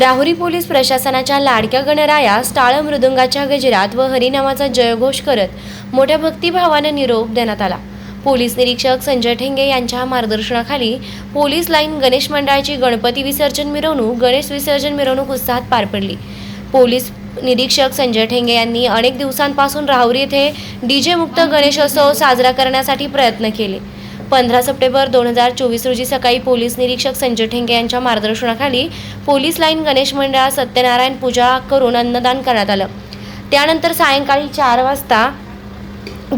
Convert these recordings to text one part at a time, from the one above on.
Rahuri police प्रशासनाच्या लाडक्या गणराया टाळ मृदुंगाच्या गजरात व हरिनामाचा जयघोष करत मोठ्या भक्तिभावानं निरोप देण्यात आला. पोलीस निरीक्षक संजय ठेंगे यांच्या मार्गदर्शनाखाली पोलीस लाईन गणेश मंडळाची गणपती विसर्जन मिरवणूक गणेश विसर्जन मिरवणूक उत्साहात पार पडली. पोलीस निरीक्षक संजय ठेंगे यांनी अनेक दिवसांपासून राहुरी येथे डीजे मुक्त गणेशोत्सव साजरा करण्यासाठी प्रयत्न केले. पंधरा सप्टेंबर दोन हजार चोवीस रोजी सकाळी पोलीस निरीक्षक संजय ठेंगे यांच्या मार्गदर्शनाखाली पोलीस लाईन गणेश मंडळात सत्यनारायण पूजा करून अन्नदान करण्यात आलं. त्यानंतर सायंकाळी चार वाजता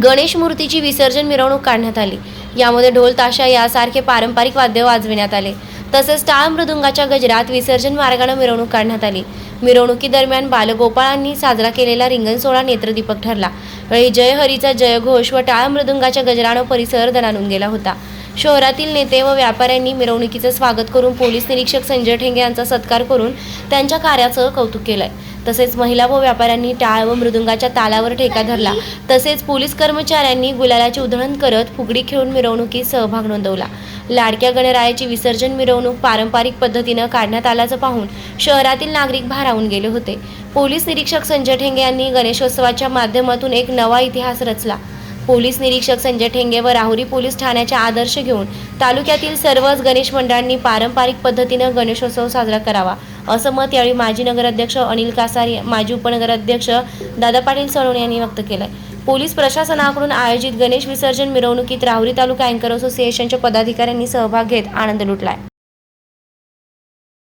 गणेश मूर्तीची विसर्जन मिरवणूक काढण्यात आली. यामध्ये ढोल ताशा यासारखे पारंपरिक वाद्य वाजविण्यात आले. तसेच टाळ मृदुंगाच्या गजरात विसर्जन मार्गाने मिरवणूक काढण्यात आली. मिरवणुकीदरम्यान बालगोपाळांनी साजरा केलेला रिंगण सोहळा नेत्रदीपक ठरला. वेळी जय हरीचा जयघोष व टाळ मृदुंगाच्या गजरानं परिसर दणानून गेला होता. शहरातील नेते व व्यापाऱ्यांनी मिरवणुकीचं स्वागत करून पोलीस निरीक्षक संजय ठेंगे यांचा सत्कार करून त्यांच्या कार्याचं कौतुक केलंय. तसेच महिला व व्यापाऱ्यांनी टाळ व मृदुंगाच्या तालावर ठेका धरला. तसेच पोलीस कर्मचाऱ्यांनी गुलालाची उधळण करत फुगडी खेळून मिरवणुकीत सहभाग नोंदवला. लाडक्या गणरायाची विसर्जन मिरवणूक पारंपरिक पद्धतीनं काढण्यात आल्याचं पाहून शहरातील नागरिक भारावून गेले होते. पोलीस निरीक्षक संजय ठेंगे यांनी गणेशोत्सवाच्या माध्यमातून एक नवा इतिहास रचला. पोलीस निरीक्षक संजय ठेंगे व राहुरी पोलीस ठाण्याचे आदर्श घेऊन तालुक्यातील सर्वच गणेश मंडळांनी पारंपरिक पद्धतीनं गणेशोत्सव साजरा करावा. असं मत यावेळी माजी नगराध्यक्ष अनिल कासारी माजी उपनगराध्यक्ष दादा पाटील सोनवणे यांनी व्यक्त केलंय. पोलीस प्रशासनाकडून आयोजित गणेश विसर्जन मिरवणुकीत राहुरी तालुका अँकर असोसिएशनच्या पदाधिकाऱ्यांनी सहभाग घेत आनंद लुटलाय.